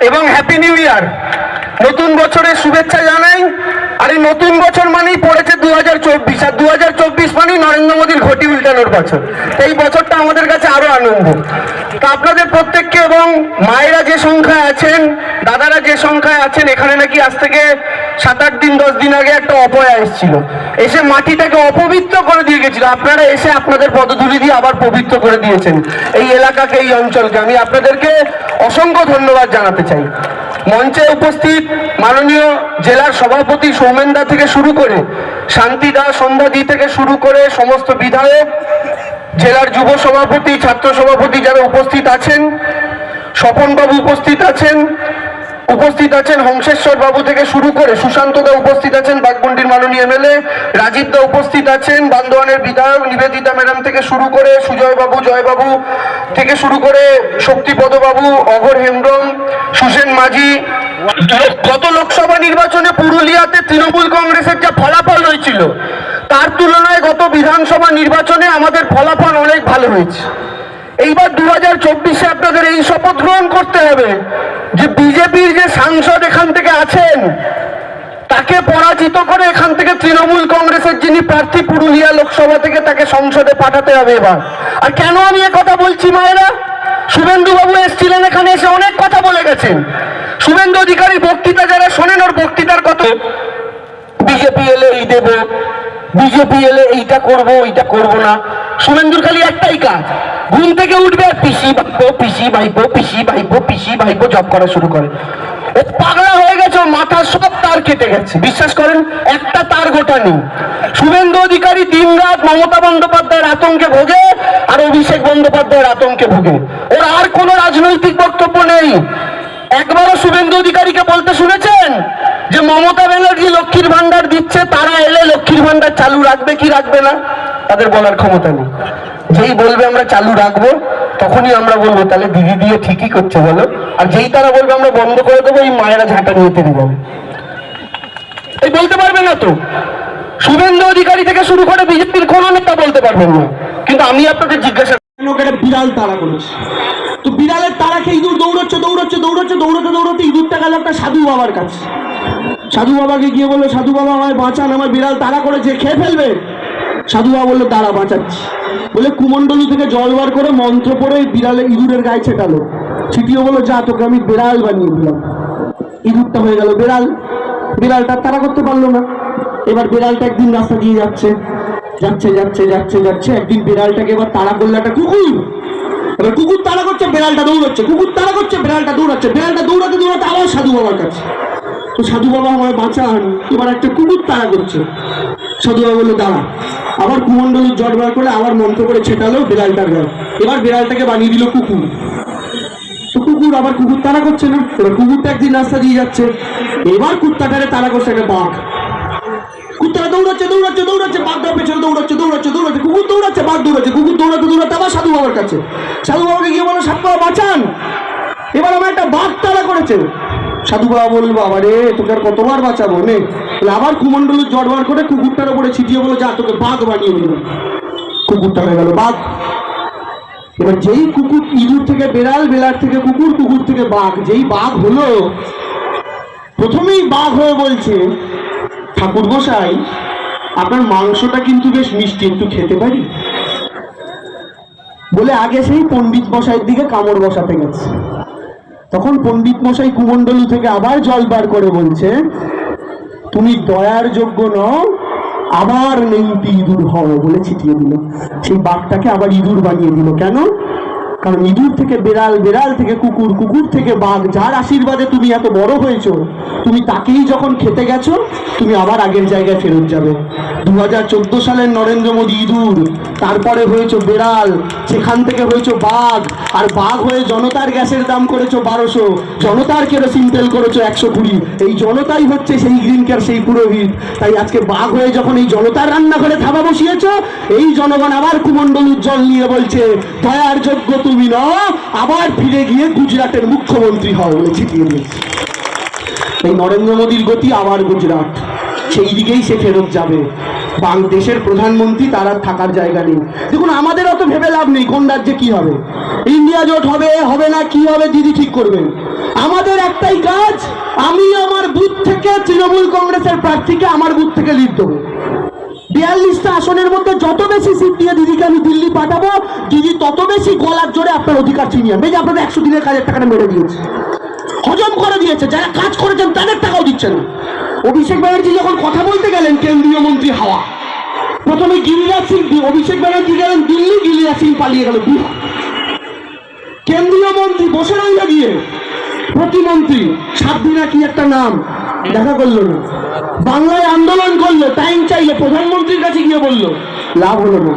এবং happy new year নতুন বছরের শুভেচ্ছা জানাই। আর এই নতুন বছর মানেই পড়েছে দু হাজার চব্বিশ। আর দু হাজার চব্বিশ মানেই নরেন্দ্র মোদীর ঘটি উল্টানোর বছর। এই বছরটা আমাদের কাছে আরও আনন্দ। তা আপনাদের প্রত্যেককে এবং মায়েরা যে সংখ্যায় আছেন, দাদারা যে সংখ্যায় আছেন, এখানে নাকি আজ থেকে সাত আট দিন, দশ দিন আগে একটা অপয়া এসেছিল। এসে মাটিটাকে অপবিত্র করে দিয়ে গেছিল। আপনারা এসে আপনাদের পদধূলি দিয়ে আবার পবিত্র করে দিয়েছেন। এই এলাকাকে, এই অঞ্চলকে। আমি আপনাদেরকে অসংখ্য ধন্যবাদ জানাতে চাই। মঞ্চে উপস্থিত মাননীয় জেলার সভাপতি সৌমেনদা থেকে শুরু করে শান্তিদা সন্ধ্যাদি থেকে শুরু করে সমস্ত বিধায়ক, জেলার যুব সভাপতি, ছাত্র সভাপতি যারা উপস্থিত আছেন, স্বপনবাবু উপস্থিত আছেন উপস্থিত আছেন হংসেশ্বর বাবু থেকে শুরু করে সুশান্ত দা উপস্থিত আছেন, বাগমন্ডির মাননীয় এমএলএ, রাজীব দা উপস্থিত আছেন, বান্দোয়ানের বিধায়ক নিবেদিতা ম্যাডাম থেকে শুরু করে সুজয় বাবু, জয় বাবু থেকে শুরু করে শক্তিপদ বাবু, অঘর হেমব্রম, সুসেন মাঝি। গত লোকসভা নির্বাচনে পুরুলিয়াতে তৃণমূল কংগ্রেসের যা ফলাফল হয়েছিল, তার তুলনায় গত বিধানসভা নির্বাচনে আমাদের ফলাফল অনেক ভালো হয়েছে। এইবার দু হাজার চব্বিশে আপনাদের এই শপথ গ্রহণ করতে হবে যে বিজেপির যে সাংসদ এখান থেকে আছেন, তাকে পরাজিত করে এখান থেকে তৃণমূল কংগ্রেসের যিনি প্রার্থী পুরুলিয়া লোকসভা থেকে তাকে সংসদে পাঠাতে হবে এবার। আর কেন আমি কথা বলছি মায়েরা? শুভেন্দু বাবু এসেছিলেন এখানে এসে অনেক কথা বলে গেছেন। শুভেন্দু অধিকারী বক্তৃতা যারা শোনেন, ওর বক্তৃতার কথা বিজেপি এলে এই দেবো বিজেপি এলে এইটা করব এইটা করব না। শুভেন্দুর খালি একটাই কাজ ঘুম থেকে উঠবে, পিসি ভাইপো পিসি ভাইপো পিসি ভাইপো পিসি ভাইপো জব করা শুরু করে। ও পাগলা হয়ে গেছে মাথার সব তার কেটে গেছে। বিশ্বাস করেন, একটা তার গোটা নেই। শুভেন্দু অধিকারী দিন রাত মমতা বন্দ্যোপাধ্যায়ের আতঙ্কে ভোগে আর অভিষেক বন্দ্যোপাধ্যায়ের আতঙ্কে ভোগে। ওর আর কোনো রাজনৈতিক বক্তব্য নেই। একবারও শুভেন্দু অধিকারীকে বলতে শুনেছেন যে মমতা ব্যানার্জি লক্ষ্মীর ভান্ডার দিচ্ছে, তারা এলে লক্ষ্মীর ভান্ডার চালু রাখবে কি রাখবে না? তাদের বলার ক্ষমতা নেই। যেই বলবে আমরা চালু রাখব, তখনই আমরা বলব, তাহলে দিদি দিয়ে ঠিকই করছে বলো। আর যেই তারা বলবে আমরা বন্ধ করে দেবো, এই মায়েরা ঝাঁটা নিয়ে তেড়ে যাবে। এই বলতে পারবে না তো। শুভেন্দু অধিকারী থেকে শুরু করে বিজেপির কোনো নেতা বলতে পারবেন না। কিন্তু আমি আপনাদের জিজ্ঞাসা বিড়াল তারা করেছে? তো বিড়ালের তাড়াকে ইঁদুর দৌড়চ্ছে দৌড়চ্ছে দৌড়চ্ছে দৌড়তে দৌড়তে ইঁদুরটা গেল একটা সাধু বাবার কাছে। সাধু বাবাকে গিয়ে বলল, সাধু বাবা আমায় বাঁচান আমার বিড়াল তাড়া করেছে, খেয়ে ফেলবে? সাধু বাবা বলল তারা বাঁচাচ্ছি। বলে কুমন্ডলু থেকে জল বার করে মন্ত্র পড়ে বিড়ালে ইঁদুরের গায়ে ছেটালো। ছিটিয়ে বলল, যা, তোকে আমি বিড়াল বানিয়ে দিলাম। ইঁদুরটা হয়ে গেল বিড়াল। বিড়ালটা তাড়া করতে পারল না। এবার বিড়ালটা একদিন রাস্তা দিয়ে যাচ্ছে। যাচ্ছে যাচ্ছে যাচ্ছে যাচ্ছে। একদিন বিড়ালটাকে এবার তাড়া করল একটা কুকুর। এবার কুকুর তাড়া করছে, বিড়ালটা দৌড়াচ্ছে। কুকুর তাড়া করছে, বিড়ালটা দৌড়াচ্ছে। বিড়ালটা দৌড়াতে দৌড়াতে আবার সাধু বাবার কাছে। তো সাধু বাবা আমার বাঁচান। এবার একটা কুকুর তাড়া করছে। সাধু বাবা বলল, দাঁড়া। আবার কুমন্ডলের জট বার করে আবার মন্ত্র করে ছেটালো বিড়ালটার গায়ে এবার বিড়ালটাকে বানিয়ে দিল কুকুর। তো কুকুর আবার কুকুর তাড়া করছে না। এবার কুকুরটা একদিন রাস্তা দিয়ে যাচ্ছে। এবার কুত্তাটারে তাড়া করছে একটা বাঘ। কুত্তারা দৌড়াচ্ছে দৌড়াচ্ছে দৌড়াচ্ছে বাঘটার পেছনে দৌড়াচ্ছে দৌড়াচ্ছে দৌড়াচ্ছে, কুকুর দৌড়াচ্ছে, বাঘ দৌড়াচ্ছে, কুকুর দৌড়াতে দৌড়াতে আবার সাধু বাবার কাছে। সাধু বাবাকে গিয়ে বলো, সাধু বাবা, বাঁচান। এবার আমার একটা বাঘ তাড়া করেছে। সাধু বাবা বলল, বাবা রে, তোকে আর কতবার বাঁচাবো নে? আবার কুমন্ডলের জট বার করে কুকুরটার উপরে ছিটিয়ে বলো যা, তোকে বাঘ বানিয়ে দিল কুকুরটা হয়ে গেল বাঘ। এবার যেই কুকুর ইঁদুর থেকে বেড়াল বেড়াল থেকে কুকুর কুকুর থেকে বাঘ, যেই বাঘ হলো, প্রথমেই বাঘ হয়ে বলছে, ঠাকুর মশাই, আপনার মাংসটা কিন্তু বেশ মিষ্টি, একটু খেতে পারি? বলে আগে সেই পণ্ডিত মশাইয়ের দিকে কামড় বসাতে গেছে। তখন পণ্ডিত মশাই কুমন্ডলু থেকে আবার জল বার করে বলছে, তুমি দয়ার যোগ্য নও, আবার নেংটি ইঁদুর হও বলে ছিটিয়ে দিল। সেই বাঘটাকে আবার ইঁদুর বানিয়ে দিল। কেন? কারণ ইঁদুর থেকে বেড়াল বেড়াল থেকে কুকুর কুকুর থেকে বাঘ, যার আশীর্বাদে তুমি এত বড় হয়েছো, তুমি তাকেই যখন খেতে গেছো, তুমি আবার আগের জায়গায় ফেরত যাবে। দু হাজার চোদ্দ সালের নরেন্দ্র মোদী ইঁদুর তারপরে হয়েছো বেড়াল, সেখান থেকে হয়েছো বাঘ, আর বাঘ হয়ে জনতার গ্যাসের দাম করেছ বারোশো, জনতার কেরোসিন তেল করেছ একশো কুড়ি। এই জনতাই হচ্ছে সেই গ্রিন কেয়ার, সেই পুরোহিত। তাই আজকে বাঘ হয়ে যখন এই জনতার রান্নাঘরে থাবা বসিয়েছো, এই জনগণ আবার কুমন্ডল উজ্জ্বল নিয়ে বলছে, দয়ার যোগ্য তুমি ন আবার ফিরে গিয়ে গুজরাটের মুখ্যমন্ত্রী হও বলে ছিটিয়ে দিয়েছে। এই নরেন্দ্র মোদীর গতি আবার গুজরাট। সেই দিকেই সে ফেরত যাবে। বাংলাদেশের প্রধানমন্ত্রী, তার আর থাকার জায়গা নেই। দেখুন, আমাদের অত ভেবে লাভ নেই কোন রাজ্যে কি হবে। ইন্ডিয়া জোট হবে হবে না, কি হবে, দিদি ঠিক করবেন। আমাদের একটাই কাজ, আমি আমার বুথ থেকে তৃণমূল কংগ্রেসের প্রার্থীকে আমার বুথ থেকে লিড দেবো। বিয়াল্লিশটা আসনের মধ্যে যত বেশি সিট দিয়ে দিদিকে আমি দিল্লি পাঠাবো, দিদি তত বেশি গলার জোরে আপনার অধিকার ছিনিয়ে এই যে আপনাদের একশো দিনের কাজের টাকাটা মেরে দিয়েছে। হজম করে দিয়েছে, যারা কাজ করেছেন তাদের টাকাও দিচ্ছে না। অভিষেক ব্যানার্জি যখন কথা বলতে গেলেন কেন্দ্রীয় মন্ত্রী হাওয়া, প্রথমে গিরিরাজ সিং, অভিষেক ব্যানার্জি গেলেন দিল্লি, গিরিরাজ সিং পালিয়ে গেল বিহার। কেন্দ্রীয় মন্ত্রী বসে রইল গিয়ে, প্রতিমন্ত্রী সাতদিনা কি একটা নাম, দেখা করল না। বাংলায় আন্দোলন করল টাইম চাইলো প্রধানমন্ত্রীর কাছে গিয়ে বলল, লাভ হলো না।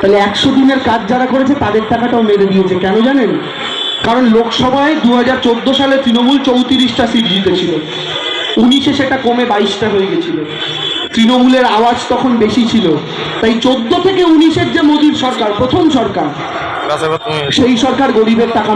তাহলে একশো দিনের কাজ যারা করেছে তাদের টাকাটাও মেরে দিয়েছে, কেন জানেন? কারণ লোকসভায় দু হাজার চোদ্দ সালে তৃণমূল চৌত্রিশটা সিট জিতেছিল। উনিশে সেটা কমে বাইশটা হয়ে গেছিল। তৃণমূলের আওয়াজ তখন বেশি ছিল। তাই চোদ্দ থেকে উনিশের যে মোদীর সরকার প্রথম সরকার সেই সরকার গরিবের টাকা